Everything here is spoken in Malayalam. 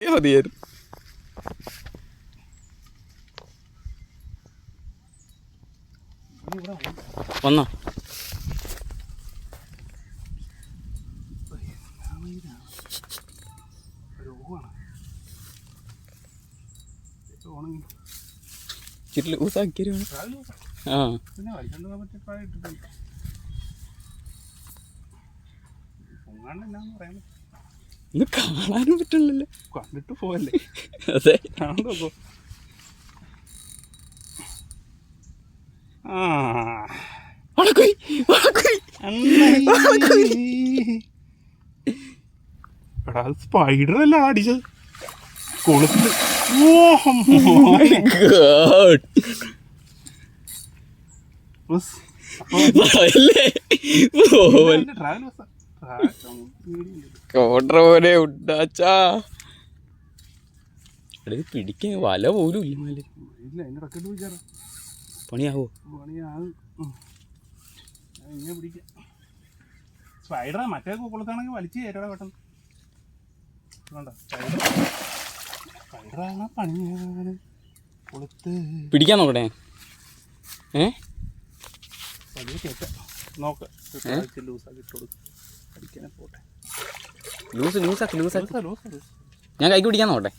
മതിയായിരുന്നു. വന്നോ. ചിരി ലൂസാക്കിയ ആ. പൊങ്ങാണ്ട് എന്നാന്ന് പറയാൻ പറ്റും ഇത് കാണാനും പറ്റില്ലല്ലോ. കണ്ടിട്ട് പോവല്ലേ? അതെ. കാണാൻ നോക്കൂ ആ. എടാ അത് സ്പൈഡർ അല്ല അടിച്ചത്? കൊളുത്ത്. ട്രാവൽ ബസ്സാ. പോലെ ഉണ്ടാച്ചാ. എടേ പിടിക്കാൻ വല പോലും ഇല്ല. മേലെ പണിയാവോ? സ്പൈഡറാ മറ്റേ കുളത്താണെങ്കിൽ വലിച്ചു കയറ്റടാ പെട്ടെന്ന്. സ്പൈഡറാണ് കൊളുത്ത് പിടിക്കാൻ നോക്കട്ടെ. ഏ? വലിയ കയറ്റ നോക്ക്. ലൂസാക്കി ഇട്ട് കൊടുക്കും. അടിക്കാനെ പോട്ടെ. ലൂസ് ലൂസാക്കി ലൂസാക്കി. ലൂസാ ലൂസാ ഞാൻ കൈക്ക് പിടിക്കാൻ നോക്കട്ടെ.